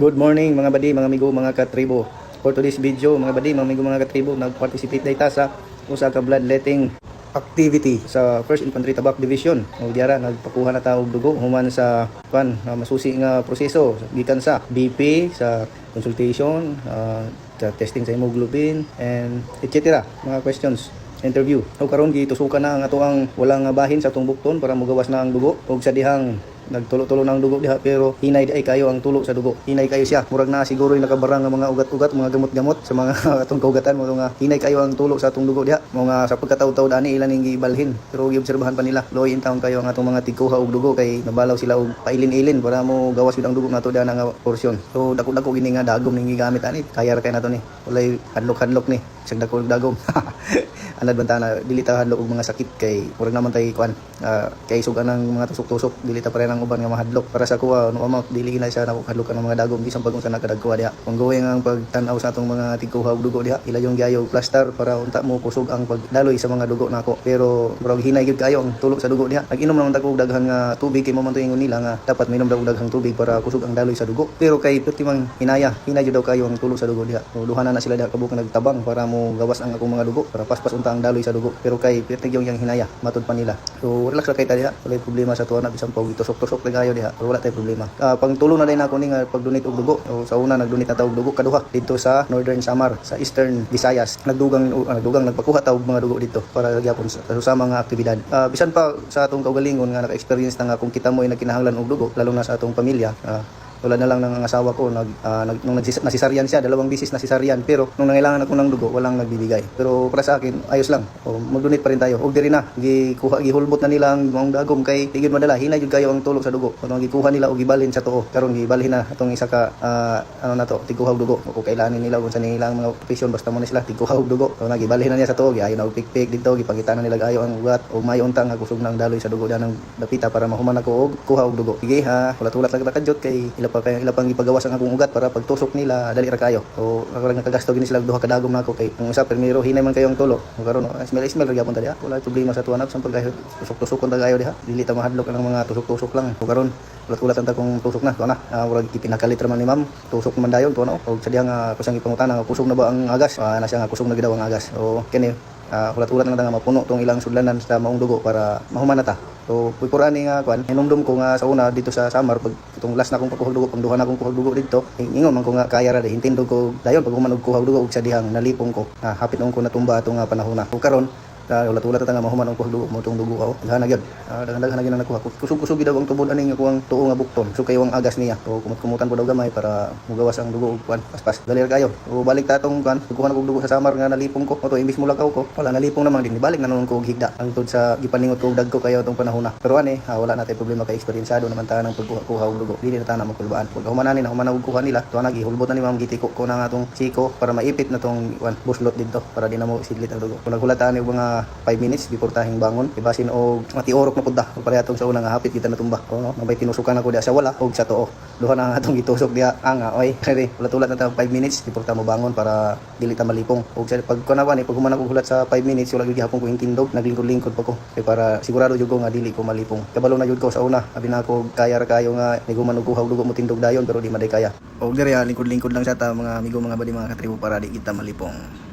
Good morning mga badi, mga amigo, mga katribo. For today's video, mga badi, mga amigo, mga katribo, nag-participate data sa usa ka bloodletting activity sa 1st Infantry Tabak Division. O diara nagpakuha na taog dugo human sa kan masusi nga proseso gikan sa BP sa consultation, ah, sa testing sa hemoglobin and etc. Mga questions interview. O karon gitusukan na ang ato ang walang bahin sa atong para mogawas na ang dugo ug sa dihang nagtulo-tulo ng dugo diha pero hinay di ay kayo ang tulo sa dugo. Hinay kayo siya. Murag na siguro yung nakabarang nga mga ugat-ugat, mga gamot-gamot sa mga atong kaugatan mo nga hinay kayo ang tulo sa atong dugo diha. Mga sa pagkataw-taw ani ilan ning gibalhin. Pero giobserbahan pa nila. Loy in town kayo ang atong mga tigkuha og dugo kay nabalaw sila og pailin-ilin para mo gawas yun ang dugo nato diha nga porsyon. So dako-dako gini nga dagom ning gigamit ani. Kaya ra kay nato ni. Walay hadlok-hadlok ni. Isang dako dagom. anad banta na dili ta mga sakit kay murag naman tay kuan ah, kay sugan ng mga tusok-tusok dili ta pare ng uban nga mahadlok. Para sa kuha no amount dili na siya na hadlok ng mga dagom bisan pag unsa nakadagkuha diha. Kung gawin ang pagtan-aw sa atong mga tigkuha og dugo diha ila yung giayo og plaster para unta mo kusog ang pagdaloy sa mga dugo nako. Pero murag hinay gyud kayo ang tulo sa dugo diha. Nag-inom naman ta og daghan nga tubig kay mo man tuingon nila nga dapat minom daw og daghang tubig para kusog ang daloy sa dugo. Pero kay perti mang hinaya hinay gyud daw kayo ang tulo sa dugo diha. So duha na na sila diha kabuk nagtabang para mo gawas ang akong mga dugo para paspas unta ang daloy sa dugo. Pero kay perti yung yang hinaya matud pa nila. So relax ra kay ta diha. Wala problema sa tuwa na bisan pag tusok-tusok lang kayo diha. Wala tay problema. Ah, pang tulong na din ako ni nga pag-donate og dugo. So, sa una nag-donate na og dugo kaduha dito sa Northern Samar sa Eastern Visayas. Nagdugang uh, nagdugang nagpakuha ta og mga dugo dito para gyapon sa, sa mga aktibidad. Ah, bisan pa sa atong kaugalingon nga naka-experience na nga kung kita mo ay nagkinahanglan og dugo lalo na sa atong pamilya ah, tulad na lang ng asawa ko. Nag ah, nag nung nagsis, nasisaryan siya dalawang bisis nasisaryan. Pero nung nangailangan ako ng dugo walang nagbibigay. Pero para sa akin ayos lang. O mag-donate pa rin tayo. Og diri na. Gikuha gihulbot na nila ang mga dagom kay tigid madala. Hinay kayo ang tulog sa dugo. Kung gikuha nila og gibalhin sa tuo karon gibalhin na atong isa ka ah, ano na to tiguha og dugo. O kailangan nila kung sa nilang mga opisyon basta mo na sila tiguha og dugo so nagibalhin na niya sa tuo giayo na og pikpik dito gipangita na nila gayo ang ugat o may untang nga kusog ng daloy sa dugo diyan ng dapita para mahuman ako og kuha og dugo. Sige ha ulat-ulat lang ta kadyot kay ila pa kay ila pang ipagawas ang akong ugat para pagtusok nila dali ra kayo. O ako lang nakagasto gini sila og duha ka dagom nako. Kay kung isa primero hinay man kayo ang tulo. O karon oh, smell smell ra gyapon ta diha. Wala problema sa tuwa na sa pagkayo tusok-tusok ta kayo diha. Dili ta mahadlok ang mga tusok-tusok lang. O karon ulat-ulat ta kung tusok na. Tuwa na uh, murag ipinakalit man ni ma'am. Tusok man dayon tuwa na o sa diha nga kusang ipangutana nga kusog na ba ang agas? Ah, na siya nga kusog na gid daw ang agas. O kini uh, ulat-ulat na lang nga mapuno tong ilang sudlanan sa maong dugo para mahuman na ta So, pupuraan ni nga kwan, hinumdum ko nga sa una dito sa Samar pag itong last na akong pagkuhag dugo, pang duha na akong kuhag dugo dito, ingon man ko nga kaya ra di hintindog ko dayon pag human og kuhag dugo ug sa dihang nalipong ko. Ah, hapit nung ko natumba ato nga panahon na. Ug karon Uh, ulat-ulat ta nga mahuman ang kuhag dugo mo tong dugo ako. Daghan na gyud. Uh, daghan daghan na nakuha. Kusog-kusog daw ang tubod ani nga kuang tuo nga bukton. So kayo ang agas niya. So kumut-kumutan po daw gamay para mugawas ang dugo ug kwan paspas. Dali ra kayo. O balik ta tong kwan, kuha na kog dugo sa Samar nga nalipong ko. O to imbis mo lakaw ko. Wala nalipong naman din. Balik na naman ko og higda. Ang tud sa gipaningot ko dagko kayo tong panahon na. Pero ani, ah, wala na tay problema kay eksperyensado naman ta nang pagkuha og dugo. Dili na ta na magkulbaan. Pag humanan ni na human og kuha nila, tuwa na gihulbot na ni ma'am gitiko ko na nga tong siko para maipit na tong kwan buslot dito para di na mo sidlit ang dugo. Kung naghulatan ni mga 5 minutes before tahing bangon, ibasin og matiorok na pudda. Kung parehas sa una nga hapit kita natumba. O no, nabay tinusukan ako diha sa wala og sa tuo. Duha na atong gitusok diha anga oy. Kaya ulat-ulat na ta 5 minutes before ta mo bangon para dili ta malipong. Og sa pag kunawan ni pag human ako hulat sa 5 minutes wala gyud gihapon ko intindog, naglingkod-lingkod pa ko. Kaya para sigurado jud ko nga dili ko malipong. Kabalo na jud ko sa una. Abi na ako kaya ra kayo nga niguman og kuhaw dugo mo tindog dayon pero di maday kaya. Og diri ah, lingkod-lingkod lang sa ta mga amigo mga bali mga katribo para di kita malipong.